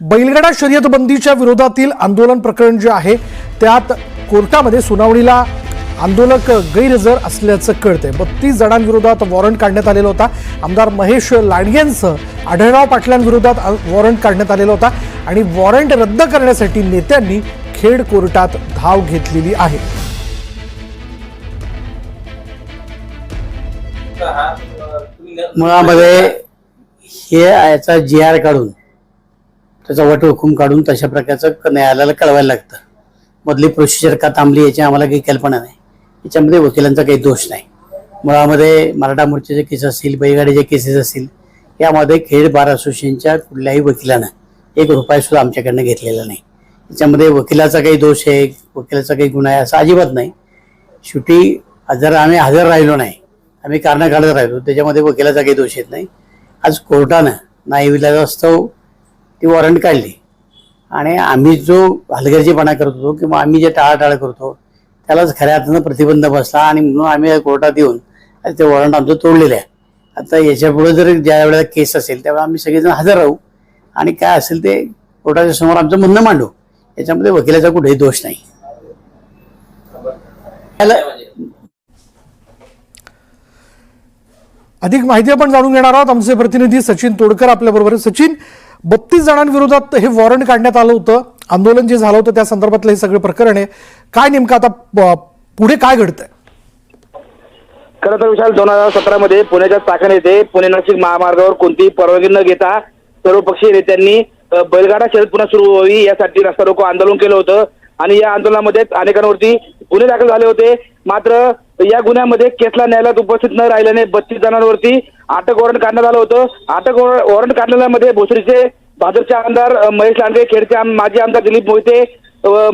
बैलगाडा शर्यत बंदीच्या विरोधातील आंदोलन प्रकरण जे आहे त्यात कोर्टामध्ये सुनावणीला आंदोलक गैरहजर असल्याचं कळतंय. बत्तीस जणांविरोधात वॉरंट काढण्यात आलेला होता. आमदार महेश लांडगेंसह आढळराव पाटलांविरोधात वॉरंट काढण्यात आलेला होता आणि वॉरंट रद्द करण्यासाठी नेत्यांनी खेड कोर्टात धाव घेतलेली आहे. मुळामध्ये हे याचा जी आर काढून त्याचा वट हुकूम काढून तशा प्रकारचं न्यायालयाला कळवायला लागतं. मधली प्रोसिजर का थांबली याची आम्हाला काही कल्पना नाही. याच्यामध्ये वकिलांचा काही दोष नाही. मुळामध्ये मराठा मोर्चाचे केस असतील बैलगाडीचे केसेस असतील यामध्ये खेड बार असोसिएशनच्या कुठल्याही वकिलानं एक रुपया सुद्धा आमच्याकडनं घेतलेला नाही. याच्यामध्ये वकिलाचा काही दोष आहे वकिलाचा काही गुन्हा आहे असं अजिबात नाही. शेवटी जर आम्ही हजर राहिलो नाही. आम्ही कारणं काढत राहिलो. त्याच्यामध्ये वकिलाचा काही दोष येत नाही. आज कोर्टानं न्यायविलासास्तव ती वॉरंट काढली. आणि आम्ही जो हलगर्जीपणा करत होतो किंवा आम्ही जे टाळाटाळ करतो त्यालाच खऱ्या अर्थानं प्रतिबंध बसला आणि म्हणून आम्ही कोर्टात येऊन ते वॉरंट आमचं तोडलेलं आहे. आता याच्यापुढे जर ज्या वेळेला केस असेल त्यावेळेला आम्ही सगळेजण हजर राहू आणि काय असेल ते कोर्टाच्या समोर आमचं म्हणणं मांडू. याच्यामध्ये वकिलाचा कुठेही दोष नाही. अधिक माहिती आपण जाणून घेणार आहोत. आमचे प्रतिनिधी सचिन तोडकर आपल्याबरोबर सचिन बत्तीस जणांविरोधात हे वॉरंट काढण्यात आलं होतं. आंदोलन जे झालं होतं त्या संदर्भातलं हे सगळे प्रकरण आहे. काय नेमकं आता पुढे काय घडतंय? खरं तर विशाल दोन हजार सतरा मध्ये पुण्याच्या चाकण येथे पुणे नाशिक महामार्गावर कोणतीही परवानगी न घेता सर्वपक्षीय नेत्यांनी बैलगाडा शर्यत पुन्हा सुरू व्हावी यासाठी रस्ता रोको आंदोलन केलं होतं. आणि या आंदोलनामध्ये अनेकांवरती गुन्हे दाखल झाले होते. मात्र या गुन्ह्यामध्ये केसला न्यायालयात उपस्थित न राहिल्याने बत्तीस जणांवरती अटक वॉरंट काढण्यात आलं होतं. अटक वॉरंट काढण्यामध्ये भोसरीचे भाजपचे आमदार महेश लांडगे खेडचे माजी आमदार दिलीप मोहिते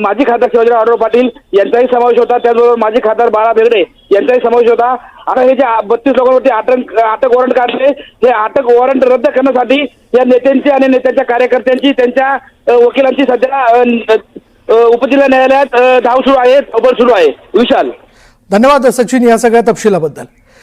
माजी खासदार शिवाजीराव आढळराव पाटील यांचाही समावेश होता. त्याचबरोबर माजी खासदार बाळा बेगडे यांचाही समावेश होता. आता हे जे बत्तीस लोकांवरती अटक अटक वॉरंट काढले हे अटक वॉरंट रद्द करण्यासाठी या नेत्यांची आणि नेत्यांच्या कार्यकर्त्यांची त्यांच्या वकिलांची सध्या उपजिल्हा न्यायालयात धाव सुरू आहे खबर सुरू आहे. विशाल. धन्यवाद सचिन या सगळ्या तपशिलाबद्दल.